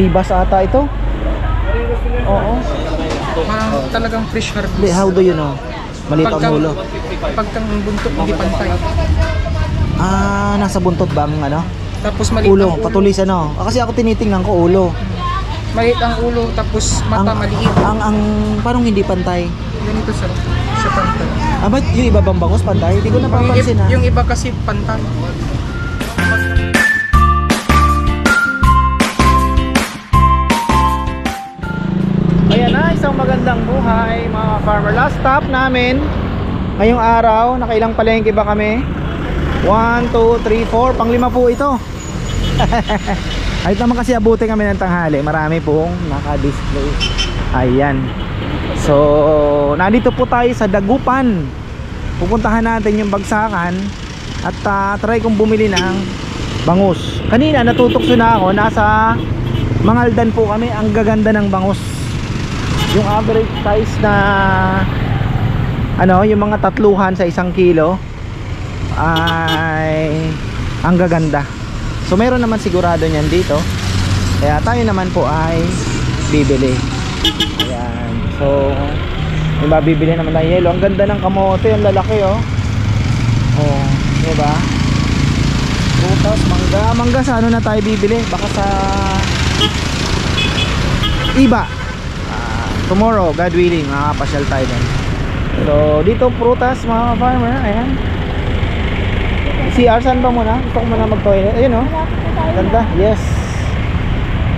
Sibas ata ito. Oo. Parang talagang fresh harvest. Hindi, how do you know? Maliit ang ulo. Pagkang buntot, hindi pantay. Ah, nasa buntot ba ang ano? Tapos maliit Ulo, ang ulo. patulis ano? Ah, kasi ako tinitingnan ko ulo. Maliit ang ulo, tapos mata ang, maliit. Ang, ang, parang hindi pantay. Ganito sir, siya pantay. Ah, ba't yung iba bang bangos pantay? Hindi ko napapansin i- ah. yung iba kasi pantay. Magandang buhay mga farmer. Last stop namin ngayong araw, nakailang palengke ba kami? 1, 2, 3, 4, panglima po ito. Ay naman kasi abutin kami ng tanghali. Marami pong naka-display. Ayan. So, nandito po tayo sa Dagupan. Pupuntahan natin yung bagsakan at ah, try kong bumili ng bangus. Kanina natutokso na ako, nasa Mangaldan po kami. Ang gaganda ng bangus yung average size na ano yung mga tatluhan sa isang kilo ay ang gaganda. So meron naman sigurado niyan dito. Kaya tayo naman po ay bibili. Ayan. So may mabibili naman tayo yelo. Ang ganda ng kamote. Ang lalaki oh. Oh diba? Prutas mangga. Mangga sa ano na tayo bibili? Baka sa iba tomorrow, God willing, makakapasyal tayo din. So, dito prutas mga farmer, ayan. CR, saan ba muna? Gusto ko muna mag-toilet. Ayun oh. Ganda, yes.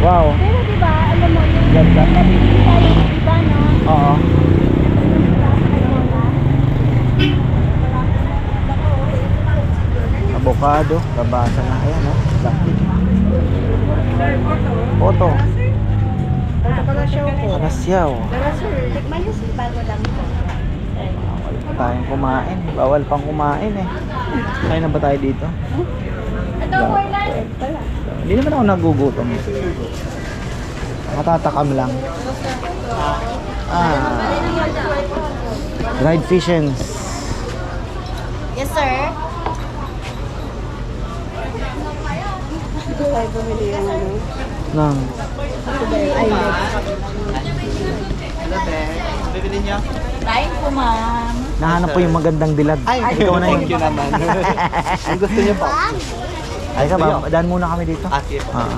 Wow, Pero di ba, alam mo, yung ganda. nabibili tayo, di ba, no? Oo. Avocado, kabasa na. Ayan oh. Plastic. Photo. Panasyaw. Pero sir, tikman bago lang ito. Bawal pa tayong kumain. Bawal pang kumain eh. Kaya na ba tayo dito? Ito, Warlan. Hindi naman ako nagugutom. Matatakam lang. Ah. Dried fishes. Yes, sir. Tayo bumili yung ano. Nang. Ay, Kain po, ma'am. Nahanap po yung magandang dilag. Ay, ikaw na yung... naman. Ang gusto niyo po. Ay ka ba? Daan muna kami dito. Ah, sige po. Ah.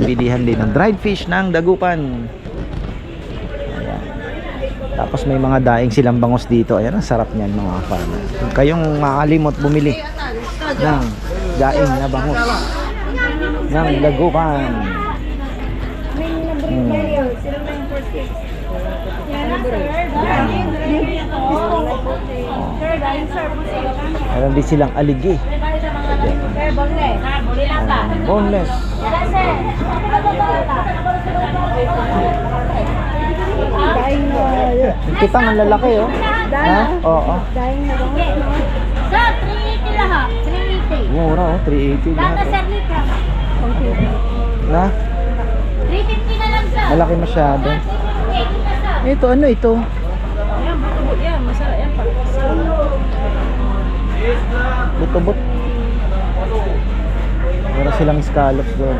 Bilihan din ng dried fish ng dagupan. Ayan. Tapos may mga daing silang bangos dito. Ayan, ang sarap niyan mga. Huwag kayong makalimot bumili ng daing na bangus ng. Mm. Po sila. Meron din silang aligi. Sir, boneless. Yung Kitang ang lalaki oh. Ha? Oo. Sir, 380 lahat. 380. Mura oh, 380 Lahat na sir oh. Na? 350 na lang sir. Malaki masyado. 380 na sir. Ito ano ito? Yan, buto yan. Masarap yan. Butobot. Meron silang scallops doon.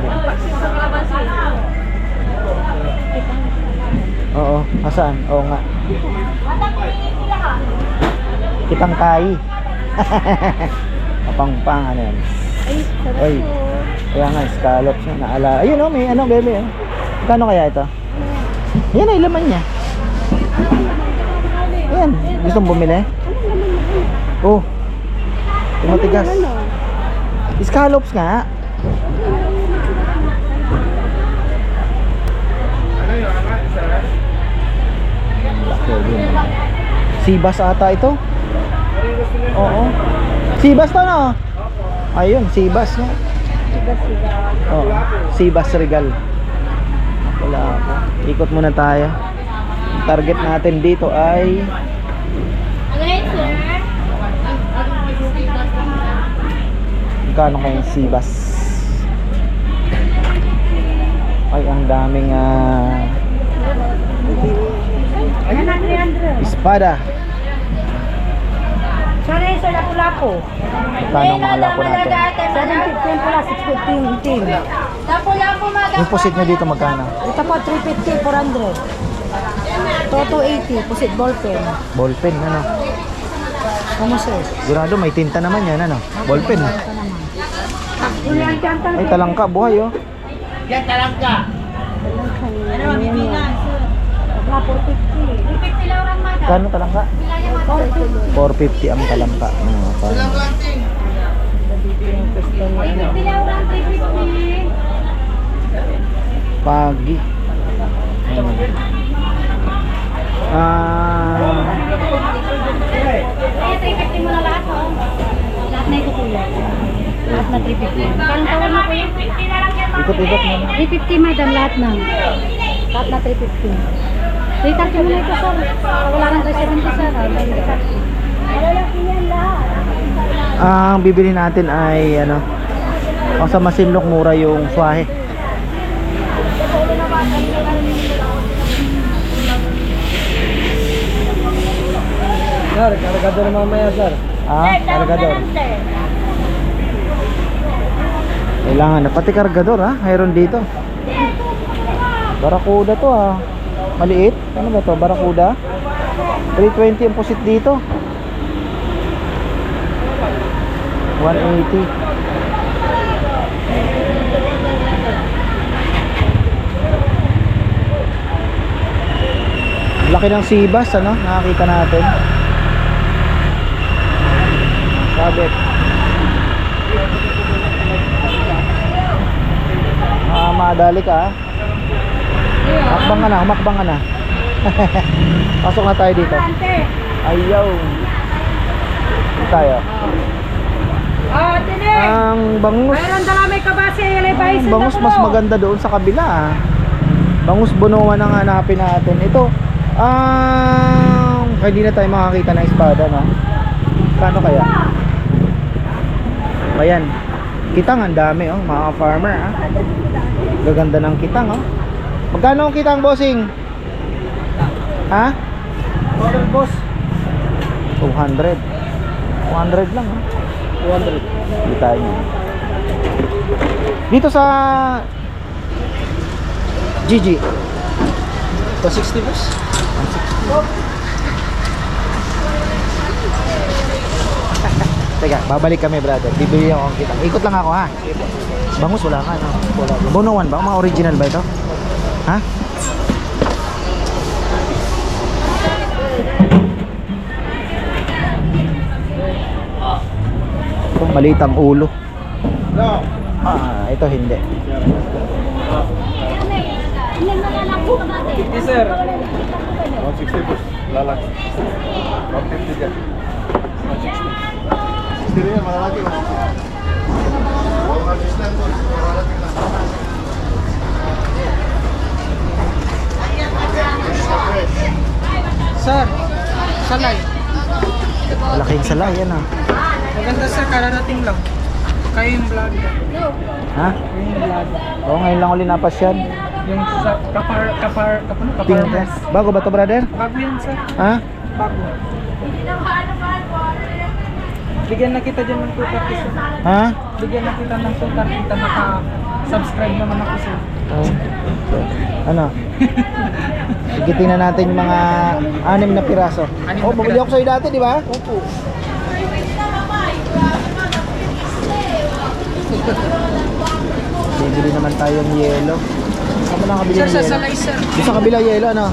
Oo, asaan? Oo nga. Matang 380 lahat. Kitang kai. Kapangpang ano yan. Ay, sarap Oy. Kaya nga, scallops na naala. Ayun oh, may ano, bebe. Oh. Kano kaya ito? Yan ay laman niya. Ayan, gusto mong bumili? Oh. Tumatigas. Scallops nga. Sibas ata ito. Oo. Sibas to no? Ayun, Sibas nga. Oo. Sibas Regal. Wala ako. Ikot muna tayo. Ang target natin dito ay Ano? Magkano kayong sibas? Ay, ang daming ah, 300. espada. Lapu-lapu. Magkano ang mga lapo natin? 715 pula, 615 itim. Lapo-lapo mga Yung pusit nyo dito magkano? Ito po, 350, 400. Toto 80, pusit ballpen. Ballpen, ano? Ano sir? Sigurado may tinta naman yan, ano? Ballpen. Ay, talangka, buhay, oh. Ano ang bibingan? Wala, 450. 350 lang orang mga. Kano talangka? Bilaya mga. 450 ang talangka. Mga farmer. 350 lang orang 350. Pagi. Ah, 350 mo na lahat, na ito, kuya. Lahat na 350. Parang tawag mo, kuya. 350 na lang yan, ikot-ikot mo. 350 madam, lahat na. Lahat na 350. 330 mo na ito sir. Wala nang 370 sir. Ang bibili natin ay ano, ang sa Masinlok mura yung swahe. Sir, kargado na mamaya, sir. Ah, kargador. Kailangan na pati kargador ha, mayroon dito. Barakuda to ah. Maliit. Ano ba to? Barakuda. 320 ang pusit dito. 180. Laki ng sibas ano, nakakita natin. Sabit. Ah, madali ka ah. Makbang ka na, humakbang ka na. Pasok na tayo dito. Ayaw. Dito tayo. Ah, tine! Ang bangus. Mayroon dala may kabase. Ilay pa Ang bangus mas maganda doon sa kabila ah. Bangus bunuan ang hanapin natin. Ito, ang hindi na tayo makakita ng espada no. Kano kaya? Ayan. Kitang ang dami oh, mga farmer ah. Gaganda ng kitang oh. Magkano ang kitang bossing? Ha? Order, boss. 200. 200 lang oh. 200. Hindi tayo niya. Dito sa Gigi. 260, boss. Teka, babalik kami brother. Bibili ako ang kita. Ikot lang ako ha. Bangus wala ka no. Wala. Bonowan ba? Mga original ba ito? Ha? Ito maliit ang ulo. Ah, ito hindi. Po? Yes, sir. 160, boss. Lalaki. 150 dyan. 160. 60 rin malalaki. 160. Sir, salay. Malaking salay yan ah. Maganda sir, kararating lang. Kayo yung vlog. Ha? Kayo yung vlog. Oo, ngayon lang uli napas yan. Yung sa kapar, kapar, kapano, kapar. Pink. Bago ba to brother? Bago yan sir. Ha? Bago. Bigyan na kita dyan ng 230 sir. Ha? Bigyan na kita ng 230 kita naka-subscribe naman ako sir. Oh. Ano? Sige, tingnan natin yung mga anim na piraso. Anim oh, bumili ako sa'yo dati, di ba? Opo. Bibili naman tayong yelo. Saan mo nakabili Sir, ng sa yelo? Doon sa kabila yelo, ano?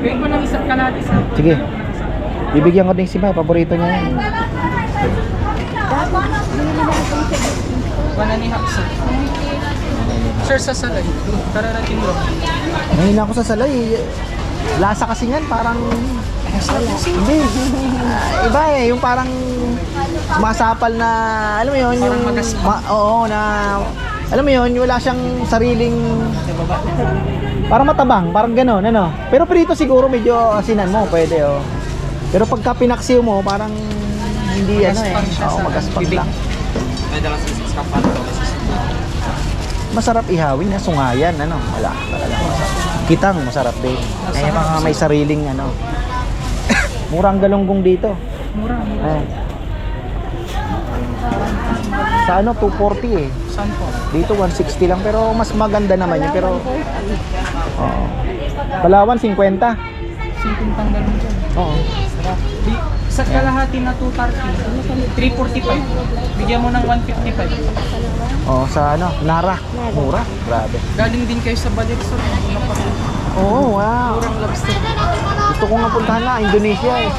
Bigyan ko ng isang kalati sir. Sige. Bibigyan ko din si May, paborito niya yan. Bananihap sir. Sir, sa salay. Kararating lang. Ngayon ako sa salay. Lasa kasi yan, parang... Hindi. Ah, iba eh, yung parang masapal na, alam mo yun, Parang yung... Ma- oo, na... Alam mo yun, wala siyang sariling... Parang matabang, parang gano'n, ano? Pero prito siguro medyo asinan mo, pwede oh. Pero pagka pinaksiw mo, parang hindi ano eh. Oo, magaspang lang. Sa kapan. Masarap ihawin na sungayan, ano? Wala, talaga masarap. Kitang masarap din. Ay, Masarap, mga may sariling ano. Murang galunggong dito. Mura, mura. Eh. Sa ano, 240 eh. Sa Saan po? Dito 160 lang pero mas maganda naman yun pero Oo. Palawan 50. Simpleng tanggal mo dyan. Oo. Di, sa kalahati na 230, 345. Bigyan mo ng 155. Oh, sa ano, Nara. Mura. Grabe. Galing din kayo sa Balit Sir. Oo, wow. Murang lobster. Gusto ko nga puntahan na Indonesia eh.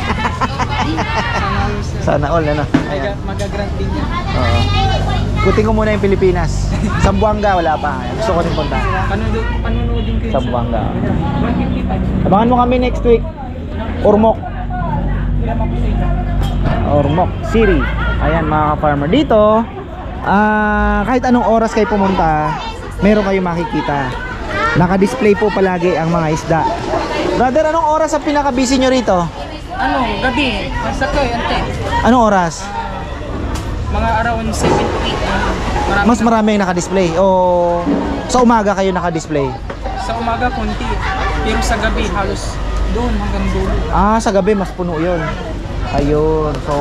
Sana all ano. Ayan. Maga- Magagrant din yan. Oo. Kutin ko muna yung Pilipinas. Sambuanga wala pa. Gusto ko din puntahan. Panunood, panunoodin kayo Sa Buanga. 155. Abangan mo kami next week. Ormoc. Ilan ako sa inyo? Ormoc City. Ayan mga ka-farmer. Dito, ah kahit anong oras kayo pumunta, meron kayo makikita. Naka-display po palagi ang mga isda. Brother, anong oras ang pinaka-busy nyo rito? Ano, gabi. Nasa kayo, ante. Anong oras? Mga around 7 to 8. Marami Mas marami ang naka-display o sa umaga kayo naka-display? Sa umaga, konti. Pero sa gabi, halos doon hanggang dulo. Ah, sa gabi mas puno 'yon. Ayun. So,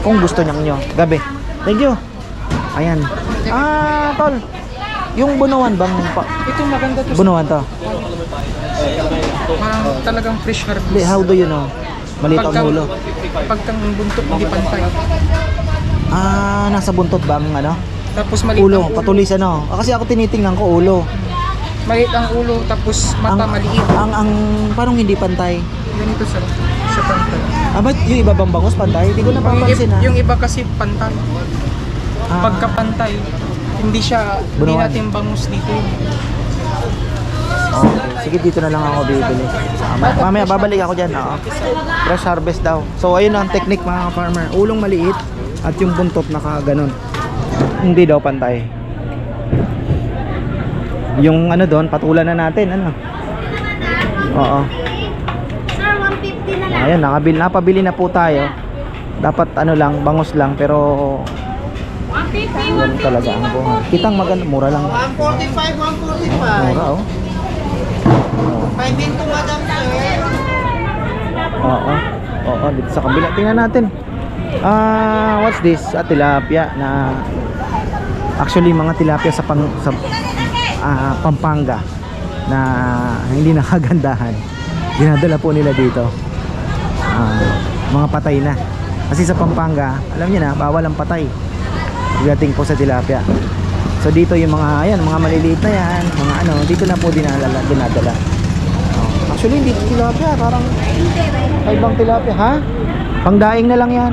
kung gusto niyo nyo, gabi. Thank you. Ayan. Ah, tol. Yung bunuan bang pa, Ito maganda to. bunuan to? Parang talagang fresh harvest. Li- How do you know? Maliit ang ulo. Pagkang buntot, hindi pantay. Ah, nasa buntot ba ang ano? Tapos maliit Ulo, ang ulo. patulis ano? Ah, kasi ako tinitingnan ko ulo. Maliit ang ulo, tapos mata ang, maliit. Ang, ang, parang hindi pantay. Ganito sa, sa pantay. Ah, ba't yung iba bang bangus pantay? Hindi ko napapansin ha. yung iba kasi pantay. Ah. Pagkapantay, hindi siya, hindi Bunuan. natin bangus dito. Okay. Sige, dito na lang ako bibili. Sama. Mamaya babalik ako dyan. Oo. Fresh harvest daw. So, ayun ang technique mga farmer. Ulong maliit at yung buntot naka ganun. Hindi daw pantay. Yung ano doon, patulan na natin. Ano? Oo. Sir, 150 na lang. Ayan, nakabil, napabili na po tayo. Dapat ano lang, bangus lang. Pero 150, ganun talaga ang buhay. Kitang maganda, mura lang. 145, 145. Mura oh. Oo. Pwede to madam sir. Oo. Oo, dito sa kabila. Tingnan natin. Ah, what's this? Ah, tilapia na actually mga tilapia sa pang sa ah, Pampanga na hindi nakagandahan. Dinadala po nila dito. Ah, mga patay na. Kasi sa Pampanga, alam niyo na, bawal ang patay. Pagdating po sa tilapia. So dito yung mga ayan, mga maliliit na yan, mga ano, dito na po dinadala, dinadala. Oh. Actually, hindi tilapia, parang ay bang tilapia, ha? Pangdaing na lang yan.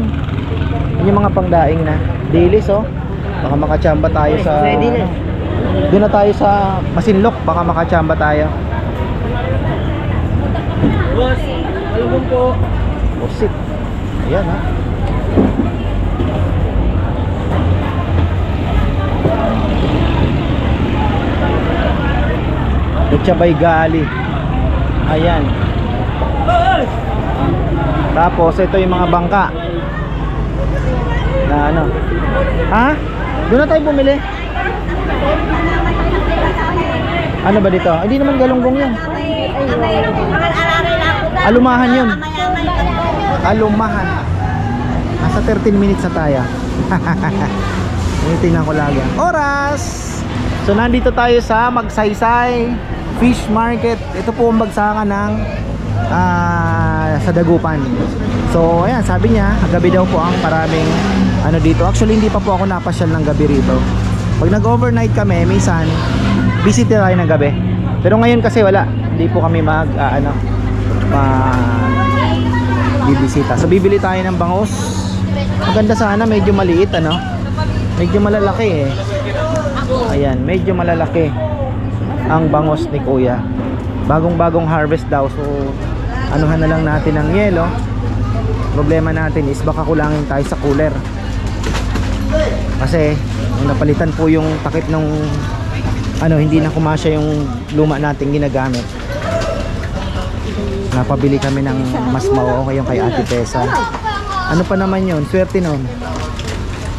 Yung mga pangdaing na. Dilis, oh. Baka makachamba tayo sa... Na. Doon na tayo sa Masinlok, baka makachamba tayo. Boss, alubong po. Busit. Ayan, ha? Echabay gali. Ayan. Tapos ito yung mga bangka. Na ano? Ha? Doon na tayo bumili. Ano ba dito? Hindi naman galunggong yan. Alumahan yun. Alumahan. Nasa 13 minutes na tayo. Tingnan ko lagi. Oras! So nandito tayo sa Magsaysay Fish Market. Ito po ang bagsakan ng ah, sa Dagupan. So ayan, sabi niya, gabi daw po ang maraming ano dito. Actually hindi pa po ako napasyal ng gabi rito. Pag nag-overnight kami, minsan visit tayo ng gabi. Pero ngayon kasi wala. Hindi po kami mag ah, ano mag bibisita. So bibili tayo ng bangus. Maganda sana, medyo maliit ano. Medyo malalaki eh. Ayan, medyo malalaki ang bangos ni Kuya. Bagong-bagong harvest daw. So anuhan na lang natin ng yelo. Problema natin is baka kulangin tayo sa cooler. Kasi napalitan po yung takip ng ano, hindi na kumasya yung luma nating ginagamit. Napabili kami ng mas mau yung kay Ate Tessa. Ano pa naman yun? Swerte nun.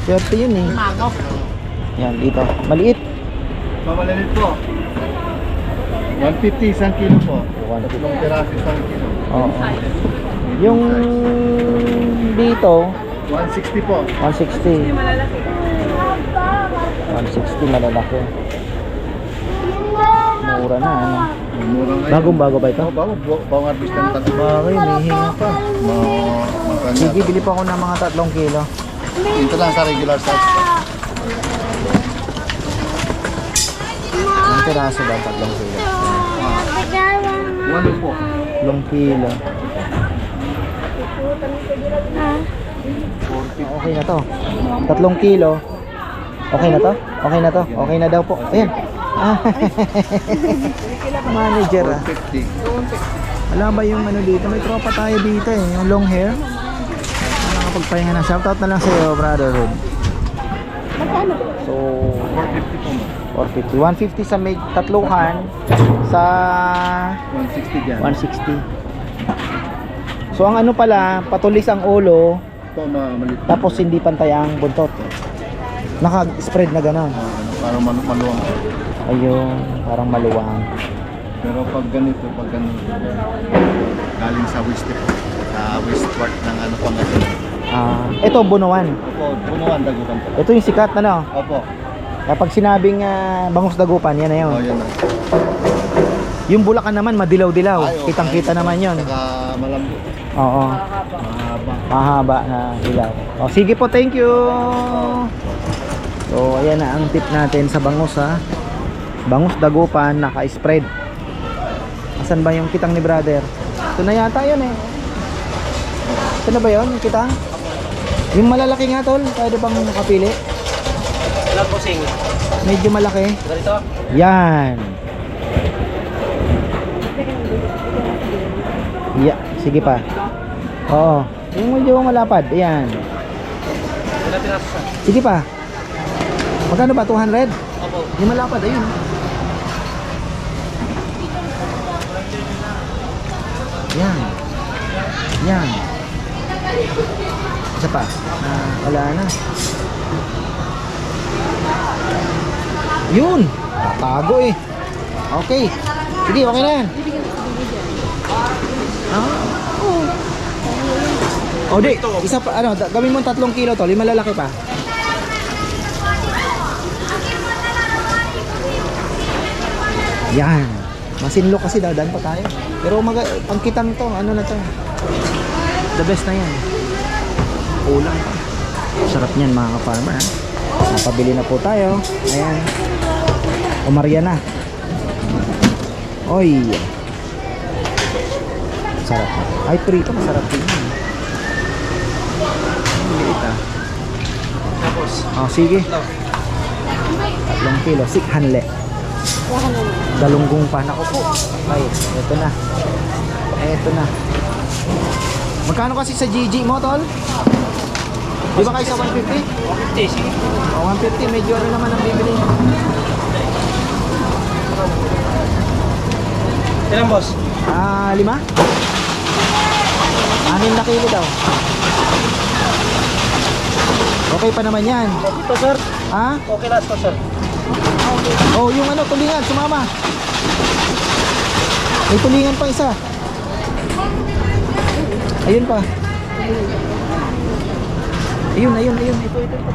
Swerte yun eh. Yan, dito. Maliit. Mamalamit po. 150 isang kilo po. One. Tatlong piraso isang kilo. Oo. Yung dito, 160 po. 160. 160 malalaki. Mura na ano. Mura ngayon. Bagong bago ba ito? Oo, bago. Bawang harvest ng tatlo. Bagay, may hinga pa. Ma- magkano? Sige, bili pa ako ng mga tatlong kilo. Ito lang sa regular size. Ang piraso ba tatlong kilo? Walo po. Tatlong kilo. Okay na to. Tatlong kilo. Okay na to? Okay na to? Okay na daw po. Ayan. Ah. Manager ah. 50. Wala ba yung ano dito? May tropa tayo dito eh. Yung long hair. Nakakapagpahinga na. Shoutout na lang sa iyo, brotherhood. So, 450 po mo. 450. 150 sa may tatluhan. Sa 160 dyan. 160. So, ang ano pala, patulis ang ulo, Ito maliit. tapos hindi pantay ang buntot. Naka-spread na gano'n. Ah, ano, parang man maluwang. Ayun, parang maluwang. Pero pag ganito, pag ganito, galing sa west sa west part ng ano Pangasinan. Ah, ito, bunuan. Opo, punuan dagupan po. Ito yung sikat na no. Opo. Kapag sinabing ah, bangus dagupan, yan na yun. Oh, yan na. Yung bulakan naman, madilaw-dilaw. Ay, okay. Kitang-kita naman yun. Saka malambot. Oo. Mahaba. Mahaba na ilaw. O, sige po, thank you. So, ayan na ang tip natin sa bangus ha. Bangus dagupan, naka-spread. Asan ba yung kitang ni brother? Ito na yata yun eh. Ito na ba yun, yung kitang? Yung malalaki nga tol, pwede bang makapili? Ilang pusing? Medyo malaki. Ganito? Yan. Yeah, sige pa. Oo. Yung medyo malapad. Yan. Ilang piraso sa? Sige pa. Magkano ba? 200? Opo. Yung malapad, ayun. Yan. Yan. Isa pa. Na, wala na. Yun. Tago eh. Okay. Sige, okay na yan. Ah. O di, isa pa, ano, gawin mo tatlong kilo to, lima lalaki pa. Yan. Masinlo kasi dadaan pa tayo. Pero mag ang kitang to, ano na to? The best na yan. Ulang pa. Sarap niyan mga ka-farmer. ha? Napabili na po tayo. Ayan. Umarya na. Oy. Sarap. Ay, prito. Masarap din yan. Ang liit ah. Tapos, Oh, sige. Tatlong kilo. Sik hanle. Galunggong pa. Naku po. Ay, eto na. Eto na. Magkano kasi sa GG mo, tol? Di ba kayo sa 150? 50, sige. O, 150. Medyo ano naman ang bibili. Ilang boss? Ah, lima? Anim na kilo daw. Okay pa naman yan. Ito sir. Ha? Okay last ko sir. Oh, yung ano, tulingan, sumama. May tulingan pa isa. Ayun pa. Ayun, ayun, ayun. Ito, ito, ito.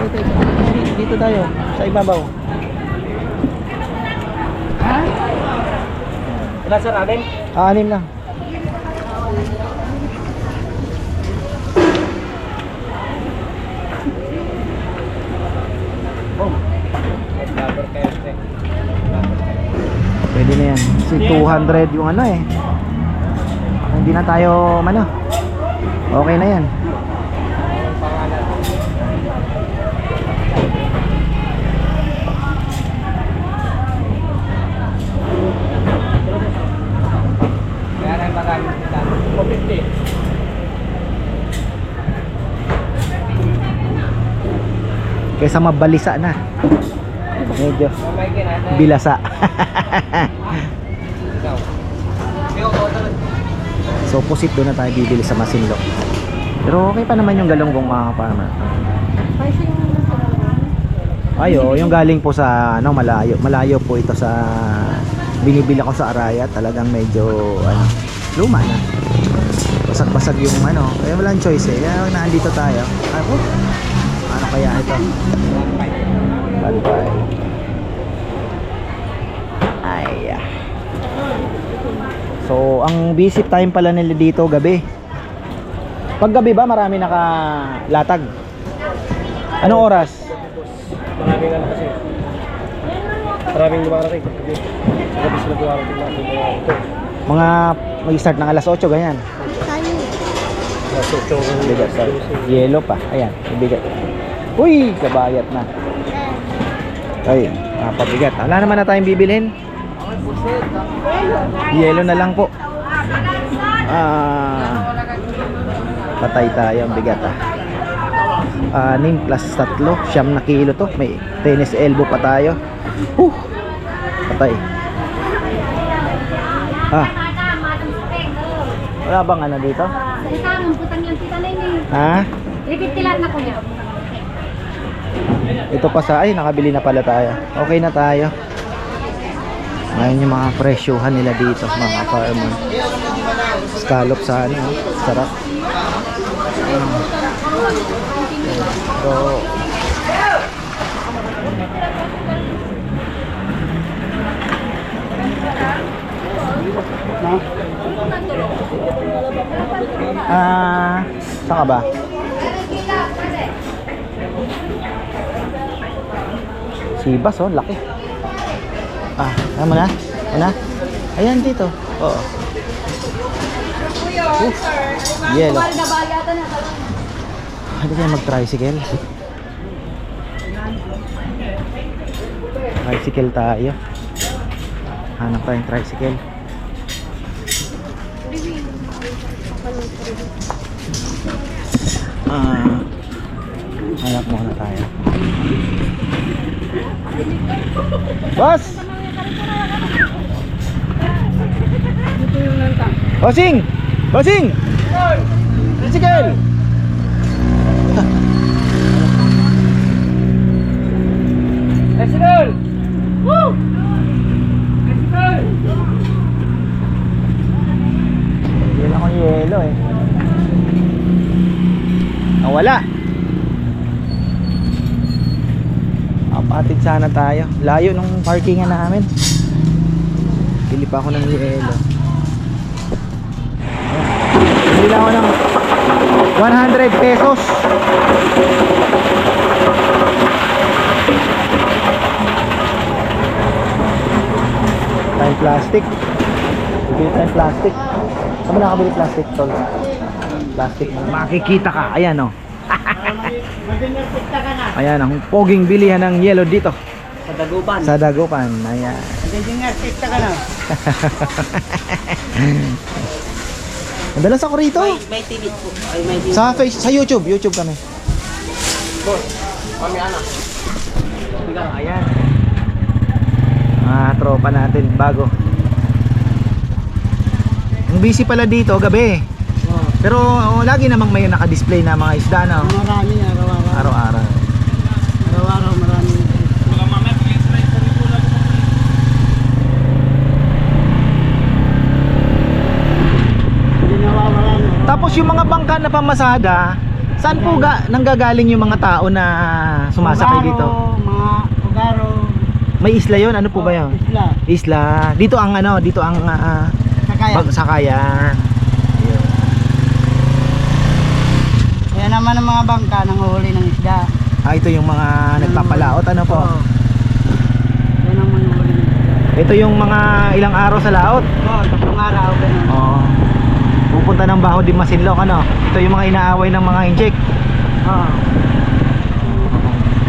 Dito, dito, dito tayo, sa ibabaw. Ilan sir? Anim? Ah, anim lang. Number kayo sir. Pwede na yan. Kasi 200 yung ano eh. Hindi na tayo, ano. Okay na yan. Kaya na yung marami. 450. Kaysa mabalisa na. Medyo bilasa. Ikaw. Ikaw ko talaga. So, pusit doon na tayo bibili sa Masinlo. Pero okay pa naman yung galunggong mga farmer. Ayo, yung galing po sa ano malayo. Malayo po ito sa binibili ko sa Araya. Talagang medyo ano, luma na. Basag-basag basag yung ano. Kaya walang choice eh. Kaya naandito tayo. Ako, ano kaya ito? Bantay. Ay. ah. So, ang visit time pala nila dito gabi. Pag gabi ba marami nakalatag? Anong oras? Maraming ano kasi. Maraming lumarating. Gabi. Gabi sila lumarating na mga ito. Mga mag-start ng alas 8 ganyan. Chong. Bigat sa yellow pa. Ayan, bigat. Uy, kabayat na. Ay, pabigat. Wala naman na tayong bibilhin. Yellow na lang po. Ah, patay tayo ang bigat ah. Anim plus tatlo, siyam na kilo to. May tennis elbow pa tayo. Huh, patay. Ah, wala bang ano dito? Salita ng putang yung tita na. Ha? Repeat tilat na kuya. Ito pa sa, ay nakabili na pala tayo. Okay na tayo. Ngayon yung mga presyuhan nila dito, mga farmer. Scallop sa ano, sarap. So, Ah, saan ka ba? Sibas oh, laki. Ah, ano mo na? Ano na? Ayan dito. Oo. Uh, yellow. Hindi kayo mag-tricycle. Tricycle tayo. Hanap tayong tricycle. Ah, hanap muna tayo. Boss! Bossing! Bossing! Tricycle! President! Hindi lang ako yelo eh. Nawala. Kapatid sana tayo. Layo nung parkingan namin. Bili pa ako ng yelo. Bili ako ng 100 pesos. Tayong plastic. Bili tayong plastic. Saan mo nakabili plastic, tol? Plastic. Makikita ka. Ayan, oh. Ayan, ang poging bilihan ng yellow dito. Sa Dagupan. Sa Dagupan. Ayan. Magandang ka na. Madalas ako rito. May TV po. Ay, may TV. Sa face, sa YouTube. YouTube kami. Kami anak. Ayan. Mga tropa natin, bago. Ang busy pala dito, gabi. Pero oh, lagi namang may naka-display na mga isda na. oh. Marami. Araw-araw. Araw-araw marami. Hindi nawawala no. Tapos yung mga bangka na pamasada, saan po ga nanggagaling yung mga tao na sumasakay dito? Mga Ugaro. May isla yon Ano po ba yun? Isla. Isla. Dito ang ano, dito ang bag sakayan. Ayun. Kaya naman ang mga bangka nanguhuli ng isda. Ah, ito yung mga nagpapalaot ano po? Isda. Ito yung mga ilang araw sa laot. Oo, tatlong araw ganun. Oo. Pupunta ng Baho di Masinloc ano. Ito yung mga inaaway ng mga inchik. Oo.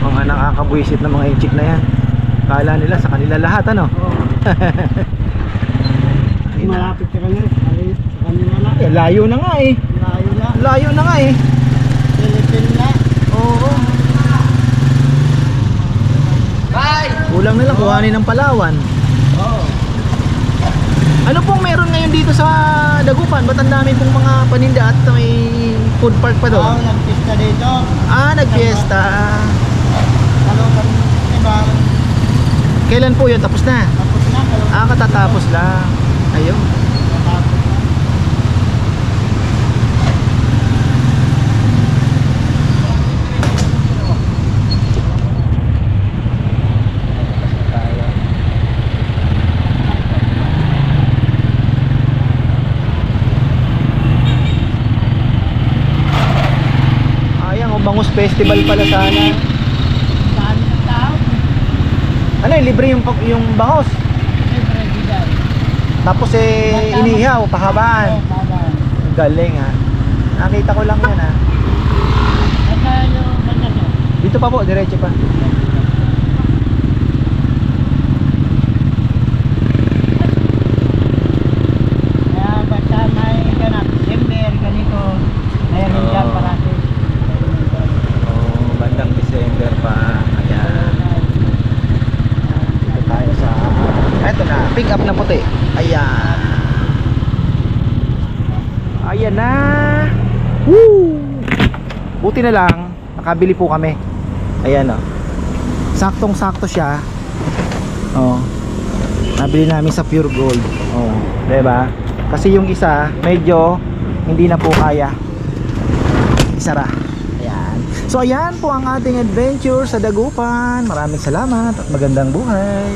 Mga nakakabwisit na mga inchik na yan. Kala nila sa kanila lahat ano. Oo. Malapit ka kanila. Malayo sa kanila na. Eh, layo na nga eh. Layo na. Layo na nga eh. Philippine na. Oo. Kulang na lang kuhanin ng Palawan. Ano pong meron ngayon dito sa Dagupan? Ba't ang dami pong mga paninda at may food park pa Oo, doon? nagpista dito. Ah, nagfiesta. Kalutan. Diba? Kailan po yun? Tapos na? Tapos na. Ah, katatapos lang. Ayun. Tapos na. Bangus Festival pala sana. Ano eh, libre yung, yung bangos. Tapos eh, inihaw, pahabaan. Galing ha. Nakita ko lang yan ha. Dito pa po, diretso pa. Kaya basta may ganap, December, ganito, mayroon dyan Oo. parati. Oh, bandang December pa. Ayan. Dito tayo sa... Eto na, pick up na puti. Ayan. Ayan na. Woo! Buti na lang, nakabili po kami. Ayan oh. Saktong sakto siya. Oh. Nabili namin sa Pure Gold. Oh, 'di ba? Kasi yung isa medyo hindi na po kaya. Isara. Ayan. So ayan po ang ating adventure sa Dagupan. Maraming salamat at magandang buhay.